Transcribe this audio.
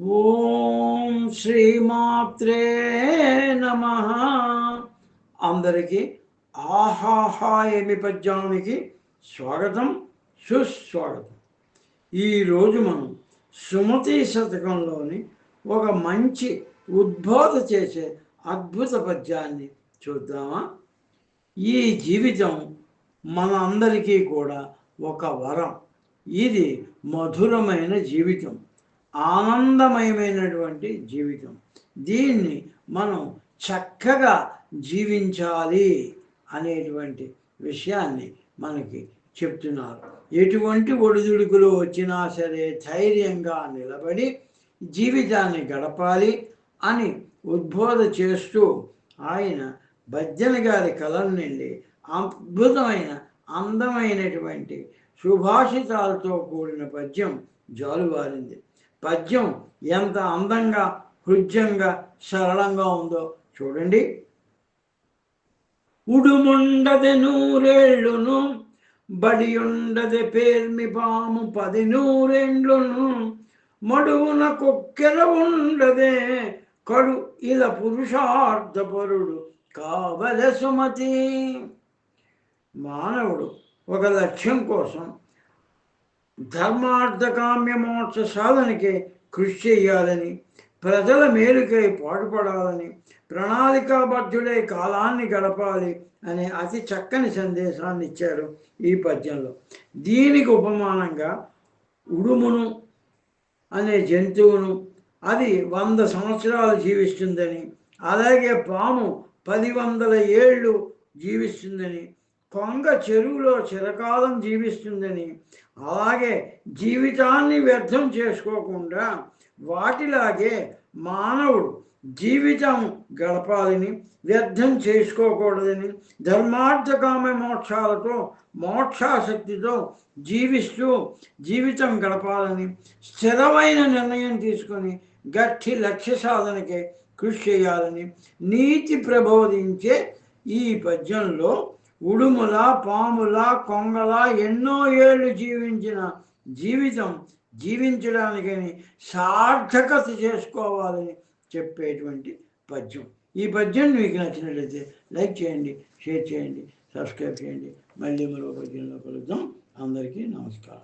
ఓం శ్రీమాత్రే నమ. అందరికీ ఆహాహా ఏమి పద్యానికి స్వాగతం సుస్వాగతం. ఈరోజు మనం సుమతి శతకంలోని ఒక మంచి ఉద్బోధ చేసే అద్భుత పద్యాన్ని చూద్దామా? ఈ జీవితం మన అందరికీ కూడా ఒక వరం. ఇది మధురమైన జీవితం. ఆనందమయమైనటువంటి జీవితం. దీన్ని మనం చక్కగా జీవించాలి అనేటువంటి విషయాన్ని మనకి చెప్తున్నారు. ఎటువంటి ఒడిదుడుకులు వచ్చినా సరే ధైర్యంగా నిలబడి జీవితాన్ని గడపాలి అని ఉద్బోధ చేస్తూ ఆయన భజ్జన గారి కలం నుండి అద్భుతమైన అందమైనటువంటి సుభాషితాలతో కూడిన పద్యం జాలువారింది. పద్యం ఎంత అందంగా హృద్యంగా సరళంగా ఉందో చూడండి. ఉడుముండది నూరేళ్ళును బడియుండది పేర్మి పాము పది నూరేండ్లును మడువున కుక్కెల ఉండదే కడు ఇద పురుషార్థపరుడు కావల సుమతి. మానవుడు ఒక లక్ష్యం కోసం ధర్మార్థకామ్య మోక్ష సాధనకే కృషి చేయాలని ప్రజల మేలుకై పాటుపడాలని ప్రణాళికాబద్ధులై కాలాన్ని గడపాలి అనే అతి చక్కని సందేశాన్ని ఇచ్చారు ఈ పద్యంలో. దీనికి ఉపమానంగా ఉడుమును అనే జంతువును అది వంద సంవత్సరాలు జీవిస్తుందని అలాగే పాము పది వందల ఏళ్ళు జీవిస్తుందని కొంగ చెరువులో చిరకాలం జీవిస్తుందని అలాగే జీవితాన్ని వ్యర్థం చేసుకోకుండా వాటిలాగే మానవుడు జీవితం గడపాలని వ్యర్థం చేసుకోకూడదని ధర్మార్థకామ మోక్షాలతో మోక్షాశక్తితో జీవిస్తూ జీవితం గడపాలని స్థిరమైన నిర్ణయం తీసుకొని గట్టి లక్ష్య సాధనకే కృషి చేయాలని నీతి ప్రబోధించే ఈ పద్యంలో ఉడుముల పాముల కొంగల ఎన్నో ఏళ్ళు జీవించిన జీవితం జీవించడానికని సార్థకత చేసుకోవాలని చెప్పేటువంటి పద్యం. ఈ పద్యం మీకు నచ్చినట్లయితే లైక్ చేయండి షేర్ చేయండి సబ్స్క్రైబ్ చేయండి. మళ్ళీ మరో పద్యంలో కలుద్దాం. అందరికీ నమస్కారం.